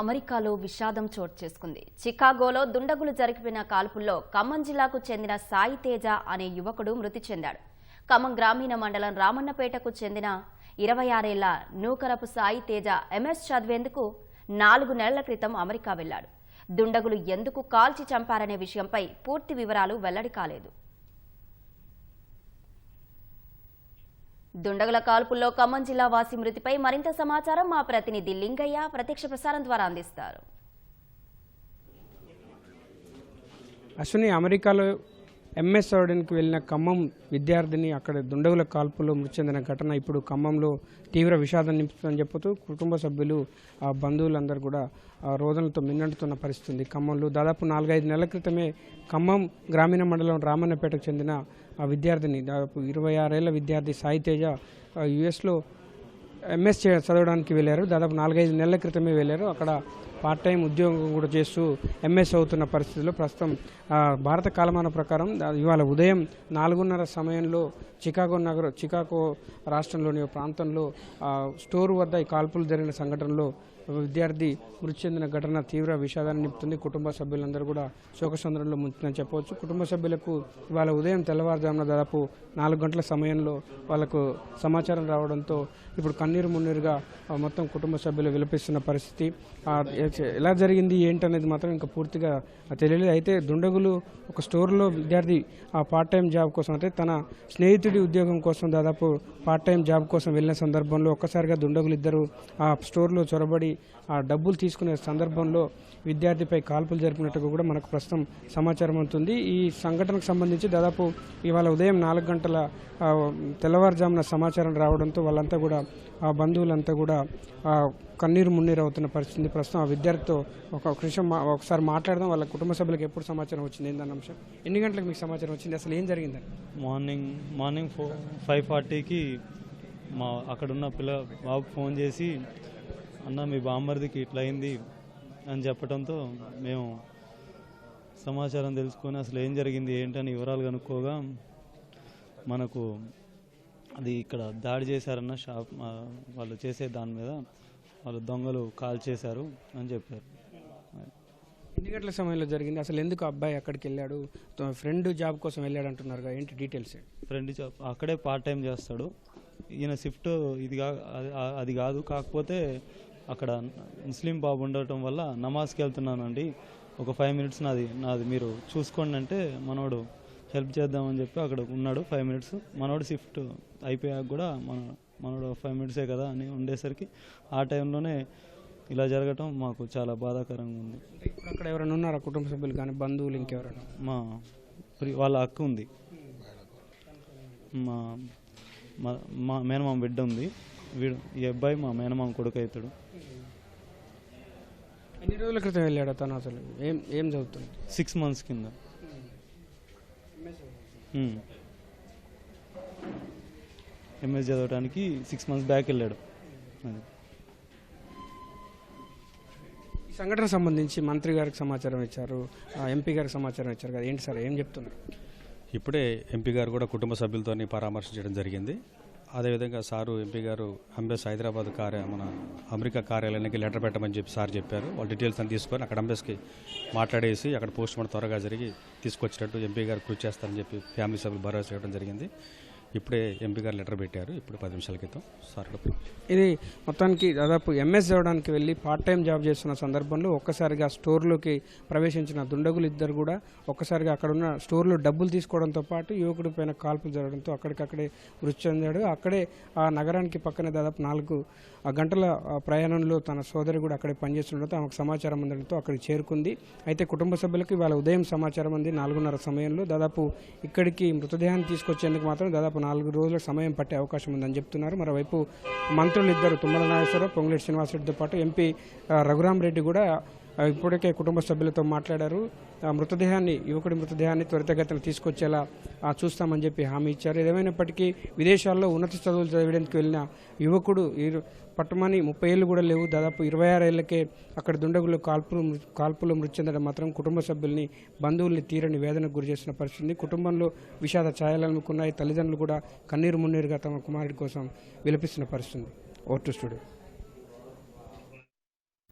అమెరికాలో విషాదం చోటు చేసుకుంది. చికాగోలో దుండగులు జరిపిన కాల్పుల్లో ఖమ్మం జిల్లాకు చెందిన సాయి తేజ అనే యువకుడు మృతి చెందాడు. ఖమ్మం గ్రామీణ మండలం రామన్నపేటకు చెందిన ఇరవై ఆరేళ్ళ నూకరపు సాయి తేజ ఎంఎస్ చదివేందుకు నాలుగు నెలల క్రితం అమెరికా వెళ్ళాడు దుండగులు ఎందుకు కాల్చి చంపారనే విషయంపై పూర్తి వివరాలు వెల్లడి కాలేదు. దుండగుల కాల్పుల్లో ఖమ్మం జిల్లా వాసి మృతిపై మరింత సమాచారం మా ప్రతినిధి లింగయ్య ప్రత్యక్ష ప్రసారం ద్వారా అందిస్తారు. అశ్విని అమెరికాలో ఎంఎస్ చదవడానికి వెళ్ళిన ఖమ్మం విద్యార్థిని అక్కడ దుండగుల కాల్పులో మృతి చెందిన ఘటన ఇప్పుడు ఖమ్మంలో తీవ్ర విషాదం నింపుతుందని చెప్పుతూ కుటుంబ సభ్యులు ఆ బంధువులందరూ కూడా రోజులతో రోదనలతో మిన్నంటున్న పరిస్థితి ఖమ్మంలో దాదాపు నాలుగైదు నెలల క్రితమే ఖమ్మం గ్రామీణ మండలం రామన్నపేటకు చెందిన ఆ విద్యార్థిని దాదాపు ఇరవై ఆరేళ్ళ విద్యార్థి సాయి తేజ యుఎస్లో ఎంఎస్ చదవడానికి వెళ్ళారు. దాదాపు నాలుగైదు నెలల క్రితమే వెళ్ళారు. అక్కడ పార్ట్ టైం ఉద్యోగం కూడా చేస్తూ ఎంఎస్ అవుతున్న పరిస్థితిలో ప్రస్తుతం ఆ, భారత కాలమాన ప్రకారం ఇవాళ ఉదయం నాలుగున్నర సమయంలో చికాగో నగర చికాగో రాష్ట్రంలోని ప్రాంతంలో స్టోర్ వద్ద ఈ కాల్పులు జరిగిన సంఘటనలో విద్యార్థి మృతి చెందిన ఘటన తీవ్ర విషాదాన్ని నింపుతుంది. కుటుంబ సభ్యులందరూ కూడా శోకసంద్రంలో ముంచుతుందని చెప్పవచ్చు. కుటుంబ సభ్యులకు ఇవాళ ఉదయం తెల్లవారుజామున దాదాపు నాలుగు గంటల సమయంలో వాళ్ళకు సమాచారం రావడంతో ఇప్పుడు కన్నీరు మున్నీరుగా మొత్తం కుటుంబ సభ్యులు విలపిస్తున్న పరిస్థితి. ఎలా జరిగింది ఏంటనేది మాత్రం ఇంకా పూర్తిగా తెలియలేదు. అయితే దుండగులు ఒక స్టోర్లో విద్యార్థి ఆ పార్ట్ టైం జాబ్ కోసం అంటే తన స్నేహితుడి ఉద్యోగం కోసం దాదాపు పార్ట్ టైం జాబ్ కోసం వెళ్ళిన సందర్భంలో ఒక్కసారిగా దుండగులు ఇద్దరు ఆ స్టోర్లో చొరబడి ఆ డబ్బులు తీసుకునే సందర్భంలో విద్యార్థిపై కాల్పులు జరిపినట్టుగా కూడా మనకు ప్రస్తుతం సమాచారం అవుతుంది ఈ సంఘటనకు సంబంధించి దాదాపు ఇవాళ ఉదయం నాలుగు గంటల తెల్లవారుజామున సమాచారం రావడంతో వాళ్ళంతా కూడా ఆ బంధువులంతా కూడా కన్నీరు మున్నీరు అవుతున్న పరిస్థితి ప్రస్తుతం ఆ విద్యార్థితో ఒక కృషి మా- ఒకసారి మాట్లాడదాం. వాళ్ళ కుటుంబ సభ్యులకు ఎప్పుడు సమాచారం వచ్చింది? ఏందన్న అంశం? ఎన్ని గంటలకు మీకు సమాచారం వచ్చింది? అసలు ఏం జరిగిందని? మార్నింగ్ మార్నింగ్ ఫోర్ ఫైవ్ ఫార్టీకి మా అక్కడున్న పిల్ల బాబు ఫోన్ చేసి అన్న మీ బామ్మర్దికి ఇట్లా అయింది అని చెప్పడంతో మేము సమాచారం తెలుసుకొని అసలు ఏం జరిగింది ఏంటని వివరాలు కనుక్కోగా మనకు అది ఇక్కడ దాడి చేశారన్న షాప్ వాళ్ళు చేసే దాని మీద వాళ్ళు దొంగలు కాల్ చేశారు అని చెప్పారు. ఎన్ని గంటల సమయంలో జరిగింది? అసలు ఎందుకు అబ్బాయి అక్కడికి వెళ్ళాడు? ఫ్రెండ్ జాబ్ కోసం వెళ్ళాడు అంటున్నారు ఏంటి డీటెయిల్స్ ఫ్రెండ్ జాబ్ అక్కడే పార్ట్ టైం చేస్తాడు. ఈయన షిఫ్ట్ ఇది అది కాదు కాకపోతే అక్కడ ముస్లిం బాబు ఉండటం వల్ల నమాజ్కి వెళ్తున్నానండి. ఒక ఫైవ్ మినిట్స్ నాది నాది మీరు చూసుకోండి అంటే మనోడు హెల్ప్ చేద్దామని చెప్పి అక్కడ ఉన్నాడు ఫైవ్ మినిట్స్ మనోడు షిఫ్ట్ అయిపోయాక కూడా మన మనోడు ఫైవ్ మినిట్సే కదా అని ఉండేసరికి ఆ టైంలోనే ఇలా జరగటం మాకు చాలా బాధాకరంగా ఉంది. ఇప్పుడు అక్కడ ఎవరైనా ఉన్నారా? కుటుంబ సభ్యులు కానీ బంధువులు ఇంకెవరైనా? మా ప్రి వాళ్ళ అక్క ఉంది. మా మా- మా మేనమామ బిడ్డ ఉంది. వీడు ఈ అబ్బాయి మా మేనమామ కొడుకు అవుతాడు. ఎన్ని రోజుల క్రితం వెళ్ళాడు తను అసలు? ఏం ఏం చదువుతుంది సిక్స్ మంత్స్ కింద. ఎంఎస్ చదవడానికి సిక్స్ మంత్స్ బ్యాక్ వెళ్ళాడు. అది. ఈ సంఘటన సంబంధించి మంత్రి గారికి సమాచారం ఇచ్చారు ఆ, ఎంపీ గారికి సమాచారం ఇచ్చారు కదా. ఏంటి సార్ ఏం చెప్తున్నారు? ఇప్పుడే ఎంపీ గారు కూడా కుటుంబ సభ్యులతో పరామర్శించడం జరిగింది. అదేవిధంగా సారు ఎంపీ గారు అంబేస్ హైదరాబాద్ కార్య మన అమెరికా కార్యాలయానికి లెటర్ పెట్టమని చెప్పి సార్ చెప్పారు. వాళ్ళ డీటెయిల్స్ అని తీసుకొని అక్కడ అంబేస్కి మాట్లాడేసి అక్కడ పోస్ట్ మార్టం త్వరగా జరిగి తీసుకొచ్చినట్టు ఎంపీ గారు కృషి చేస్తారని చెప్పి ఫ్యామిలీ సభ్యులు భరోసా ఇవ్వడం జరిగింది. ఇప్పుడే ఎంపీ గారు లెటర్ పెట్టారు. ఇప్పుడు పది నిమిషాల క్రితం. సార్ ఇది మొత్తానికి దాదాపు ఎంఎస్ చదవడానికి వెళ్ళి పార్ట్ టైం జాబ్ చేస్తున్న సందర్భంలో ఒక్కసారిగా స్టోర్లోకి ప్రవేశించిన దుండగులు ఇద్దరు కూడా ఒక్కసారిగా అక్కడ ఉన్న స్టోర్లో డబ్బులు తీసుకోవడంతో పాటు యువకుడి పైన కాల్పులు జరగడంతో అక్కడికక్కడే మృతి చెందాడు. అక్కడే ఆ నగరానికి పక్కనే దాదాపు నాలుగు గంటల ప్రయాణంలో తన సోదరి కూడా అక్కడే పనిచేస్తుండడంతో ఆమెకు సమాచారం అందడంతో అక్కడికి చేరుకుంది. అయితే కుటుంబ సభ్యులకు ఇవాళ ఉదయం సమాచారం అంది. నాలుగున్నర సమయంలో దాదాపు ఇక్కడికి మృతదేహాన్ని తీసుకొచ్చేందుకు మాత్రం దాదాపు నాలుగు రోజుల సమయం పట్టే అవకాశం ఉందని చెప్తున్నారు. మరోవైపు మంత్రులు ఇద్దరు తుమ్మల నాగేశ్వరరావు పొంగులేటి శ్రీనివాసరెడ్డితో పాటు ఎంపీ రఘురామ్ రెడ్డి కూడా ఇప్పటికే కుటుంబ సభ్యులతో మాట్లాడారు. ఆ మృతదేహాన్ని యువకుడి మృతదేహాన్ని త్వరితగతిన తీసుకొచ్చేలా చూస్తామని చెప్పి హామీ ఇచ్చారు. ఏదేమైనప్పటికీ విదేశాల్లో ఉన్నత చదువులు చదివడానికి వెళ్ళిన యువకుడు పట్టమని పట్టుమని ముప్పై ఏళ్ళు కూడా లేవు. దాదాపు ఇరవై ఆరు ఏళ్ళకే అక్కడ దుండగులు కాల్పులు కాల్పులు మృతి చెందడం మాత్రం కుటుంబ సభ్యుల్ని బంధువుల్ని తీరని వేదనకు గురి చేసిన పరిస్థితి కుటుంబంలో విషాద ఛాయలనుకున్నాయి తల్లిదండ్రులు కూడా కన్నీరు మున్నీరుగా తమ కుమారుడి కోసం విలపిస్తున్న పరిస్థితి ఓటు స్టూడియో.